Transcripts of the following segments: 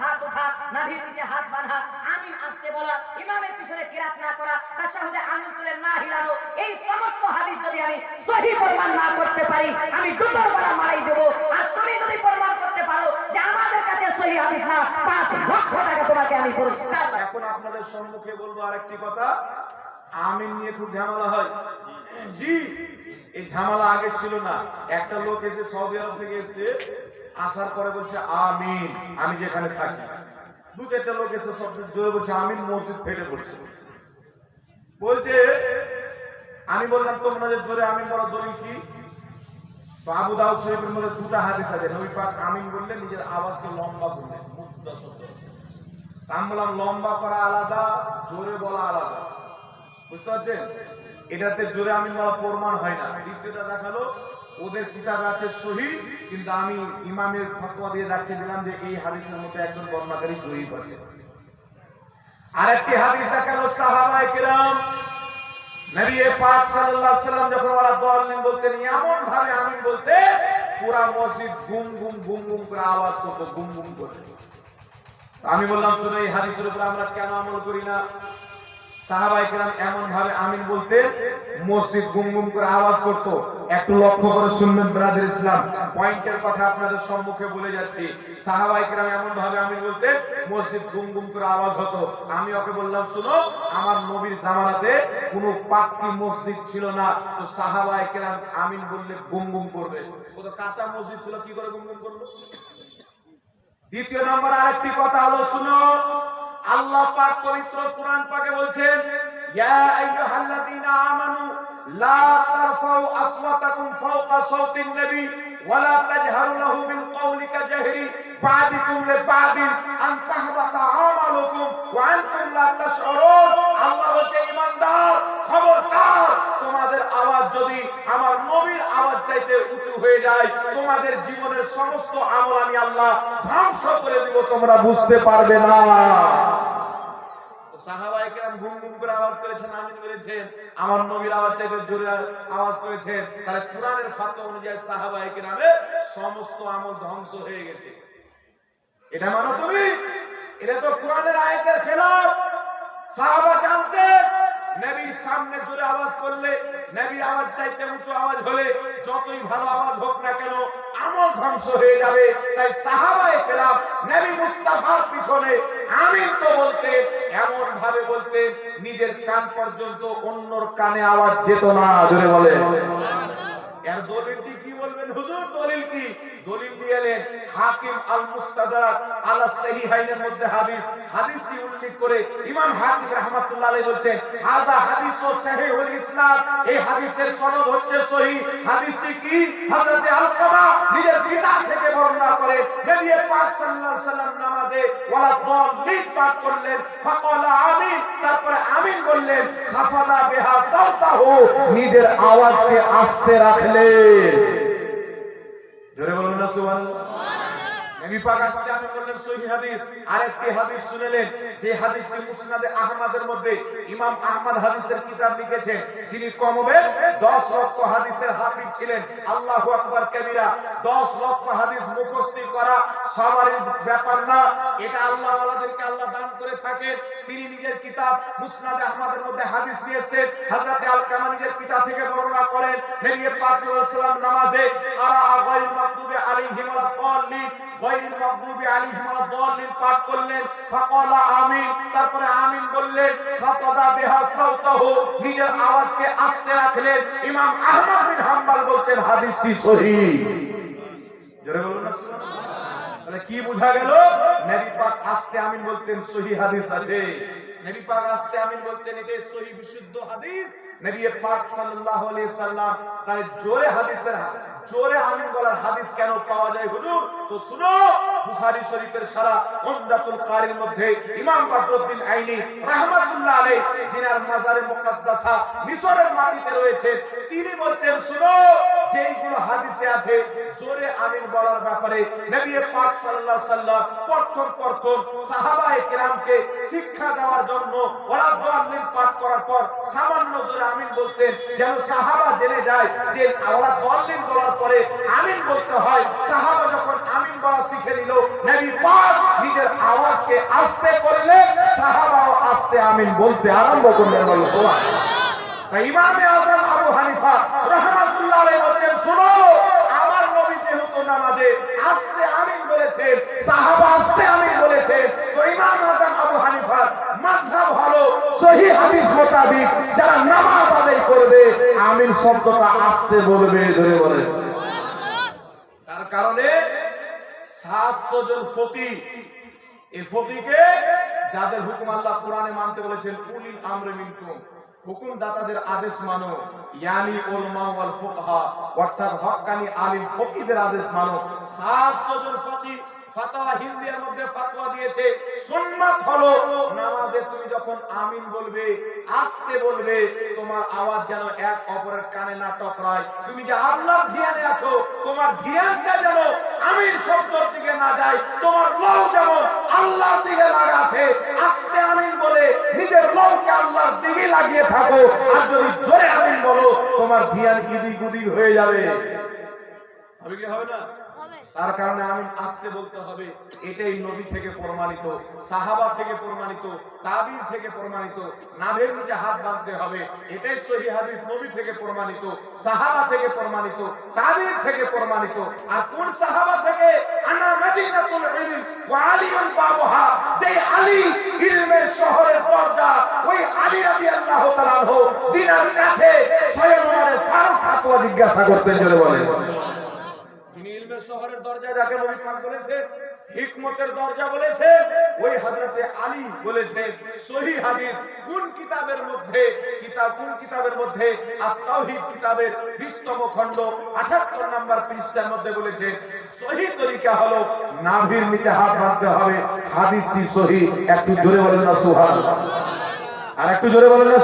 হাত ওঠা নাভির নিচে হাত বাঁধা, আমিন আসতে বলা, ইমামের পিছনে কিরাত না করা তার সাথে আমিন তুলে না হিলানো, এই সমস্ত হাদিস যদি আমি সহি প্রমাণ না করতে পারি, আমি দুটোর বেলা মারাই দেবো। আর তুমি যদি প্রমাণ করতে পারো যে আমাদের কাছে সহি হাদিস না, পাঁচ লক্ষ টাকা তোমাকে আমি পুরস্কার এখন আপনাদের সম্মুখে বলব আরেকটি কথা, আমিন নিয়ে খুব ঝামেলা হয়। জি, এই ঝামেলা আগে ছিল না। একটা লোক এসে সৌদি আরব থেকে এসে আসার পরে বলছে, আমিন। আমি যেখানে থাকি। দু চারটা লোক এসে সব জোরে বলছে, আমিন মসজিদ ফেটে পড়ছে। বলছে, আমি বললাম, তোমরা যে জোরে আমিন বলা দলিল কি? আবু দাউদ শরীফের মধ্যে দুটা হাদিস আছে। নবী পাক আমিন বললে, নিজের আওয়াজকে লম্বা করলেন মুক্তা শব্দ আমি বললাম, লম্বা করা আলাদা, জোরে বলা আলাদা। বুঝতে পারছেন? এটাতে জোরে আমি বলা প্রমাণ হয় না। দ্বিতীয়টা দেখাল ওদের কিতাবে আছে সহি কিন্তু আমি ইমামের ফতোয়া দিয়ে দেখিয়ে দিলাম যে এই হাদিসের মধ্যে একজন বর্ণাকারী জয়ীফ আছে। হাদিস দেখাল কেরাম। নবী পাক সাল্লাল্লাহু আলাইহি যখন ওরা দলিন বলতেন, এমন ভাবে আমিন বলতে পুরা মসজিদ গুম গুম গুম গুম করে আওয়াজ করতো, গুম গুম করে। আমি বললাম, শুনে, এই হাদিসের উপর আমরা কেন আমল করি না? কথা আমি ওকে বললাম, শুনো, আমার নবীর জামানাতে কোনো পাক্কি মসজিদ ছিল না। তো সাহাবাই কেরাম আমিন বললে গুম গুম করবে। ও তো কাঁচা মসজিদ ছিল, কি করে গুম গুম করল? দ্বিতীয় নম্বর আরেকটি কথা হলো, শুনো আল্লাহ পাক পবিত্র কোরআন পাকে বলছেন, ইয়া আইয়ুহাল্লাযীনা আমানু, লা তারফাউ আসওয়াতাকুম ফাওকা সাওতিন নবী ওয়ালা তাজহারু লাহু বিল কওলি কাজহরি বাদিকুম লিবাদিন আন তাহবাতা আমালুকুম, ওয়া আনতুম লা তাশউরুন। আল্লাহ বলছে ঈমানদার খবরদার, তোমাদের আওয়াজ যদি আমার নবীর আওয়াজ চাইতে উঁচু হয়ে যায়, তোমাদের জীবনের সমস্ত আমল আমি আল্লাহ ধ্বংস করে দিব, তোমরা বুঝতে পারবে না। সামনে জোরে আওয়াজ করলে, নবীর আওয়াজ চাইতে উঁচু আওয়াজ হলে যতই ভালো আওয়াজ হোক না কেন আমল ধ্বংস হয়ে যাবে। তাই সাহাবায়ে কেরাম নবী মুস্তাফার পিছনে আমিন তো বলতে এমন ভাবে বলতে নিজের কান পর্যন্ত অন্যর কানে আওয়াজ যেত না জোরে বলে এর দলিলটি কি বলবেন? হুজুর দলিল কি? দলিল দিয়েলেন হাকিম আল মুস্তাদরাক আলা সাহিহাইনের মধ্যে হাদিস। হাদিসটি উল্লেখ করে ইমাম হাকিম রাহমাতুল্লাহ আলাইহি বলছেন, হাযা হাদিসু সহিহুল ইসনাদ। এই হাদিসের সনদ হচ্ছে সহিহ হাদিসটি কি? হযরত আলকামা নিজের পিতা থেকে বর্ণনা করেন, নবী পাক সাল্লাল্লাহু আলাইহি সাল্লাম নামাজে ওয়ালা দাল্লিন পাঠ করলেন, ফাকালা আমিন, তারপরে আমিন বললেন, খাফাদা বিহা সাউতাহু। নিজের আওয়াজকে আস্তে রাখলেন। জোরে বলুন না সুবহানাল্লাহ। নবী পাক আস্তে আমিন বললেন সহিহ হাদিস। আরেকটি হাদিস শুনেলেন, যে হাদিসটি মুসনাদে আহমদের মধ্যে ইমাম আহমদ হাদিসের কিতাব লিখেছেন, যিনি কমবেশ 10 লক্ষ হাদিসের হাফিজ ছিলেন। আল্লাহু আকবার কবিরা 10 লক্ষ হাদিস মুখস্থ করা সবারই ব্যাপার না। এটা আল্লাহ ওয়ালাদেরকে আল্লাহ দান করে থাকেন। তিনি নিজের কিতাব মুসনাদে আহমদের মধ্যে হাদিস নিয়েছেন হযরত থেকে বর্ণনা করেন নামাজে আরা গায়রুল মাগদুবি আলাইহিম ওয়ালাদ-দাল্লিন গায়রুল মাগদুবি আলাইহিম ওয়ালাদ-দাল্লিন পাঠ করলেন, ফাকালা আমিন। তারপরে আমিন বললেন খাফাদা বিহা সাউতাহু। নিজের আওয়াজকে আস্তে রাখলেন। ইমাম আহমদ বিন হাম্বল বলছেন, হাদিসটি সহিহ জোরে বলুন না, সুবহানাল্লাহ। তাহলে কি বোঝা গেল? নবী পাক আস্তে আমিন বলতেন, সহি হাদিস আছে। নবী পাক আস্তে আমিন বলতেন এটা সহি বিশুদ্ধ হাদিস। নবী পাক সাল্লাল্লাহু আলাইহি সাল্লাম তাই জোরে হাদিসের জোরে আমিন বলার হাদিস কেন পাওয়া যায় হুজুর? তো শুনো, বুখারী শরীফের সারা উমদাতুল কারির মধ্যে ইমাম বদরুদ্দিন আইনি রাহমাতুল্লাহ আলাইহি, জিনার মাজারে মুকদ্দাসা মিশরের মাটিতে রয়েছে। তিনি বলছেন, শুনো যেইগুলো হাদিসে আছে, জোরে আমিন বলার ব্যাপারে নবী পাক সাল্লাল্লাহু সাল্লাম প্রথম প্রথম সাহাবায়ে কেরামকে শিক্ষা দেওয়ার জন্য ওয়ালা দাল্লিন পাঠ করার পর সামান্য জোরে আমিন বলতেন, যেন সাহাবা জেনে যায় যে ওয়ালা দাল্লিন বলার পরে আমিন বলতে হয়। সাহাবা যখন আমিন বলা শিখে নিল, নবী পাক নিজের আওয়াজকে আস্তে করলে সাহাবাও আস্তে আমিন বলতে আরম্ভ করলেন। বলো তাই ইমামে আজম আবু হানিফা আমার নবী যেহেতু নামাজে আমিন সাহাবা আমিন তো ইমাম আবু হলো সহিহ হাদিস যারা নামাজ আদায় করবে, আমিন শব্দটা বলবে, ধরে বলে। তার কারণে সাতশো জন ফকি এই ফকিকে যাদের হুকুম আল্লাহ কোরআনে মানতে বলেছেন, উলিল আমরে মিনকুম হুকুম দাতাদের আদেশ মানো। ইয়ানি উলমা ওয়াল ফুকহা, অর্থাৎ হক্কানি আলিম ফকিদের আদেশ মানো। 700 জন ফকি, ফাতোয়া হিন্দির মধ্যে ফাতোয়া দিয়েছে, সুন্নাত হলো নামাজে তুমি যখন আমিন বলবে, আস্তে বলবে, তোমার আওয়াজ যেন এক অপরের কানে না টকরায়। তুমি যে আল্লাহর ধ্যানে আছো, তোমার ধ্যানটা যেন আমিন শব্দর দিকে না যায় তোমার লৌ যেমন আল্লাহর দিকে লাগাতে আস্তে আমিন বলে নিজের লৌকে আল্লাহর দিকে লাগিয়ে থাকো। আর যদি জোরে আমিন বলো, তোমার ধিয়ান গিদি গুদি হয়ে যাবে। কি? হবে না? তার কারণে আমি আসতে বলতে হবে, এটাই নবী থেকে প্রমাণিত, সাহাবা থেকে প্রমাণিত তাবির থেকে প্রমাণিত, নাভের নিচে হাত বাঁধতে হবে, এটাই সহি হাদিস, নবী থেকে প্রমাণিত, সাহাবা থেকে প্রমাণিত তাবির থেকে প্রমাণিত, আর কোন সাহাবা থেকে? আনা মদিনাতুল ইলম ওয়া আলিউল বাবুহা যে আলী ইলমের শহরের দরজা, ওই আলী রাদিয়াল্লাহু তাআলা আনহু জিনার কাছে স্বয়ং ফারুক ফতোয়া জিজ্ঞাসা করতেন ইলমের শহরের দরজা যাকে নবী পাক বলেছেন হিকমতের দরজা বলেছেন ওই হযরতে আলী বলেছেন সহি হাদিস কোন কিতাবের মধ্যে কিতাব কোন কিতাবের মধ্যে আত-তাওহীদ কিতাবের 20তম খণ্ড 78 নম্বর পৃষ্ঠার মধ্যে বলেছেন সহি তরিকা হলো নাভির নিচে হাত বাঁধতে হবে হাদিসটি সহি একটু জোরে বলেন না সুবহানাল্লাহ। আর একটু জোরে বলেন না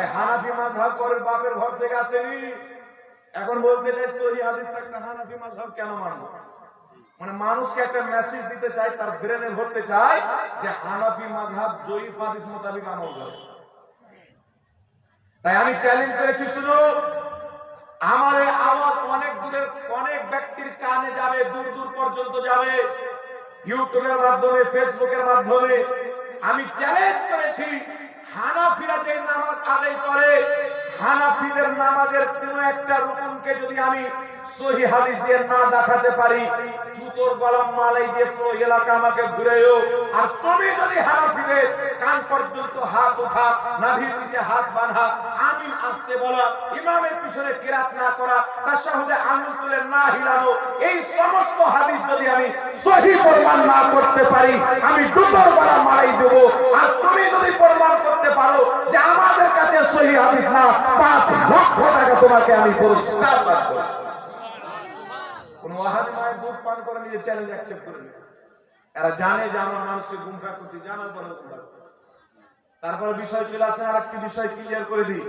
এই হানাফি মাযহাব করের বাপের ঘর থেকে আসেনি। এখন বলতে চাই সহি হাদিস থাকতে হানাফি মাযহাব কেন মানবো? মানে মানুষকে একটা মেসেজ দিতে চাই তার ব্রেনে ভরতে চাই যে হানাফি মাযহাব জয়ীফ হাদিস মোতাবেক আমল করে। তাই আমি চ্যালেঞ্জ করেছি, শুনো আমার আওয়াজ অনেক দূরের অনেক ব্যক্তির কানে যাবে, দূর দূর পর্যন্ত যাবে। ইউটিউবের মাধ্যমে, ফেসবুকের মাধ্যমে। আমি চ্যালেঞ্জ করেছি, হানাফিরা যে নামাজ আদায় করে হানাফিদের নামাজের কোন একটা রুকুনকে যদি আমি সহি হাদিস দিয়ে না দেখাতে পারি, জুতোর গলম মালাই দিয়ে পুরো এলাকা আমাকে ঘুরেও আর তুমি যদি হানাফিদের কান পর্যন্ত হাত উঠা, নাভির নিচে হাত বাঁধা, আমিন আসতে বলা, ইমামের পিছনে কেরাত না করা তার সাথে আঙুল তুলে না হিলানো, এই সমস্ত হাদিস যদি আমি সহি প্রমাণ না করতে পারি, আমি জুতোর গলা মালাই দেব। আর তুমি যদি প্রমাণ করতে পারো যে আমাদের কাছে সহি হাদিস না পাঁচ লক্ষ টাকা তোমাকে আমি পুরস্কার করে নিয়ে চ্যালেঞ্জ করে আমরা মানুষকে পরে তারপরে বিষয় চলে আসে আর একটি বিষয় ক্লিয়ার করে দিই।